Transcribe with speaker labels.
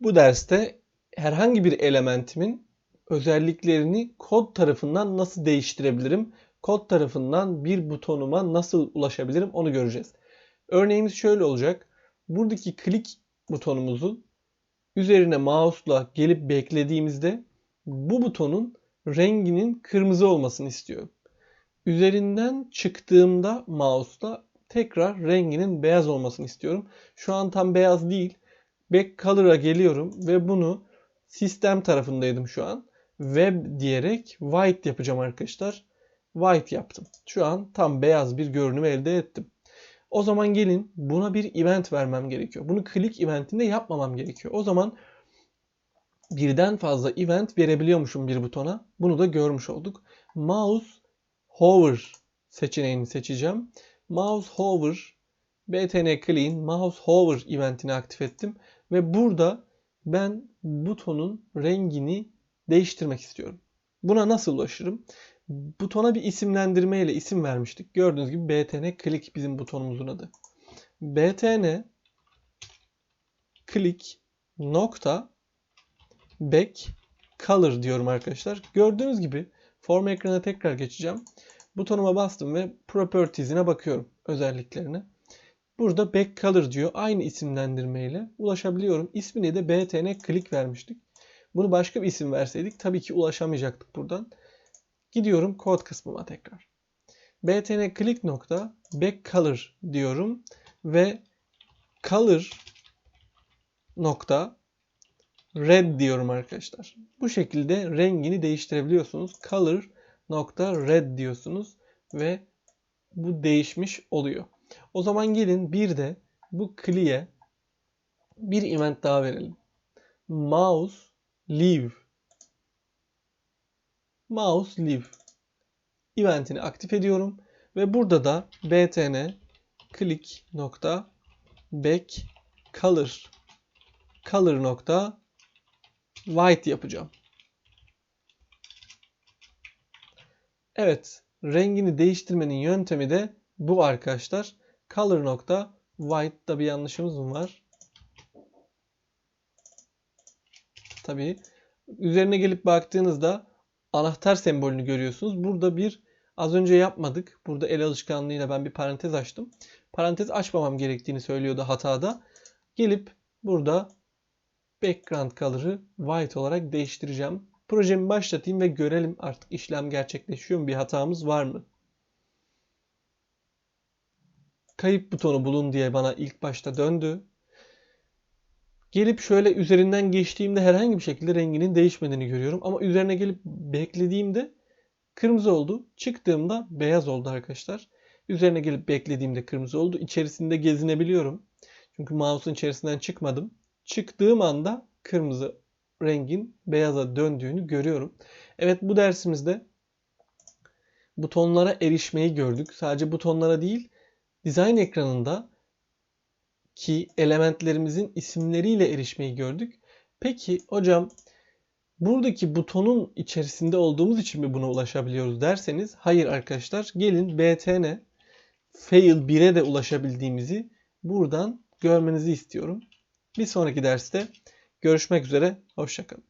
Speaker 1: Bu derste herhangi bir elementimin özelliklerini kod tarafından nasıl değiştirebilirim? Kod tarafından bir butonuma nasıl ulaşabilirim onu göreceğiz. Örneğimiz şöyle olacak. Buradaki klik butonumuzun üzerine mouse'la gelip beklediğimizde bu butonun renginin kırmızı olmasını istiyorum. Üzerinden çıktığımda mouse'la tekrar renginin beyaz olmasını istiyorum. Şu an tam beyaz değil. Back Color'a geliyorum ve bunu sistem tarafındaydım şu an. Web diyerek white yapacağım arkadaşlar. White yaptım. Şu an tam beyaz bir görünüm elde ettim. O zaman gelin buna bir event vermem gerekiyor. Bunu click eventinde yapmamam gerekiyor. O zaman birden fazla event verebiliyormuşum bir butona. Bunu da görmüş olduk. Mouse hover seçeneğini seçeceğim. Mouse hover btn clean mouse hover eventini aktif ettim ve burada ben butonun rengini değiştirmek istiyorum. Buna nasıl ulaşırım? Butona bir isimlendirme ile isim vermiştik. Gördüğünüz gibi btn click bizim butonumuzun adı. btn click nokta back color diyorum arkadaşlar. Gördüğünüz gibi form ekranına tekrar geçeceğim. Butonuma bastım ve properties'ine bakıyorum özelliklerine. Burada back color diyor. Aynı isimlendirmeyle ulaşabiliyorum. İsmini de btn click vermiştik. Bunu başka bir isim verseydik tabii ki ulaşamayacaktık buradan. Gidiyorum kod kısmıma tekrar. btn click nokta back color diyorum ve color nokta red diyorum arkadaşlar. Bu şekilde rengini değiştirebiliyorsunuz. Color nokta red diyorsunuz ve bu değişmiş oluyor. O zaman gelin bir de bu clear'e bir event daha verelim. Mouse leave mouse leave eventini aktif ediyorum ve burada da btn click nokta back color color nokta white yapacağım. Evet, rengini değiştirmenin yöntemi de bu arkadaşlar. Color nokta white'da bir yanlışımız mı var? Tabii. Üzerine gelip baktığınızda anahtar sembolünü görüyorsunuz. Burada bir az önce yapmadık. Burada el alışkanlığıyla ben bir parantez açtım. Parantez açmamam gerektiğini söylüyordu hatada. Gelip burada background color'ı white olarak değiştireceğim. Projemi başlatayım ve görelim artık işlem gerçekleşiyor mu? Bir hatamız var mı? Kayıp butonu bulun diye bana ilk başta döndü. Gelip şöyle üzerinden geçtiğimde herhangi bir şekilde renginin değişmediğini görüyorum. Ama üzerine gelip beklediğimde kırmızı oldu. Çıktığımda beyaz oldu arkadaşlar. Üzerine gelip beklediğimde kırmızı oldu. İçerisinde gezinebiliyorum. Çünkü mouse'un içerisinden çıkmadım. Çıktığım anda kırmızı rengin beyaza döndüğünü görüyorum. Evet bu dersimizde butonlara erişmeyi gördük. Sadece butonlara değil, dizayn ekranında ki elementlerimizin isimleriyle erişmeyi gördük. Peki hocam buradaki butonun içerisinde olduğumuz için mi buna ulaşabiliyoruz derseniz hayır arkadaşlar. Gelin btn fail 1'e de ulaşabildiğimizi buradan görmenizi istiyorum. Bir sonraki derste görüşmek üzere. Hoşçakalın.